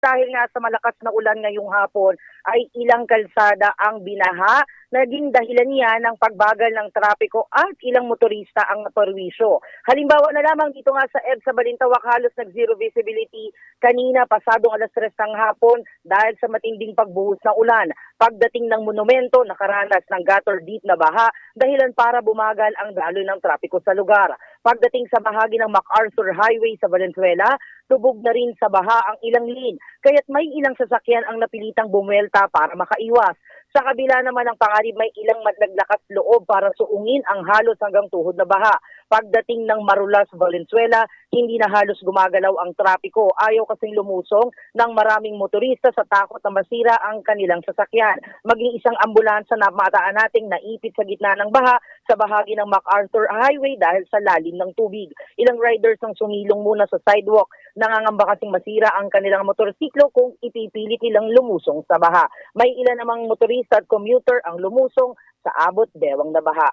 Dahil nga sa malakas na ulan ngayong hapon ay ilang kalsada ang binaha, naging dahilan niya ng pagbagal ng trapiko at ilang motorista ang naparwisyo. Halimbawa na lamang dito nga sa EDSA Balintawak halos nag zero visibility kanina pasadong alas 3 ng hapon dahil sa matinding pagbuhos ng ulan. Pagdating ng monumento, nakaranas ng gutter deep na baha dahilan para bumagal ang daloy ng trapiko sa lugar. Pagdating sa bahagi ng MacArthur Highway sa Valenzuela, tubog na rin sa baha ang ilang lane, kaya't may ilang sasakyan ang napilitang bumuelta para makaiwas. Sa kabila naman ng pangarib may ilang naglakas loob para suungin ang halos hanggang tuhod na baha. Pagdating ng Marulas, Valenzuela, hindi na halos gumagalaw ang trapiko. Ayaw kasing lumusong ng maraming motorista sa takot na masira ang kanilang sasakyan. Maging isang ambulansya na mataan nating naipit sa gitna ng baha sa bahagi ng MacArthur Highway dahil sa lalim ng tubig. Ilang riders ang sumilong muna sa sidewalk. Nangangamba kasing masira ang kanilang motorsiklo kung ipipilit nilang lumusong sa baha. May ilan namang motorista commuter ang lumusong sa abot bewang na baha.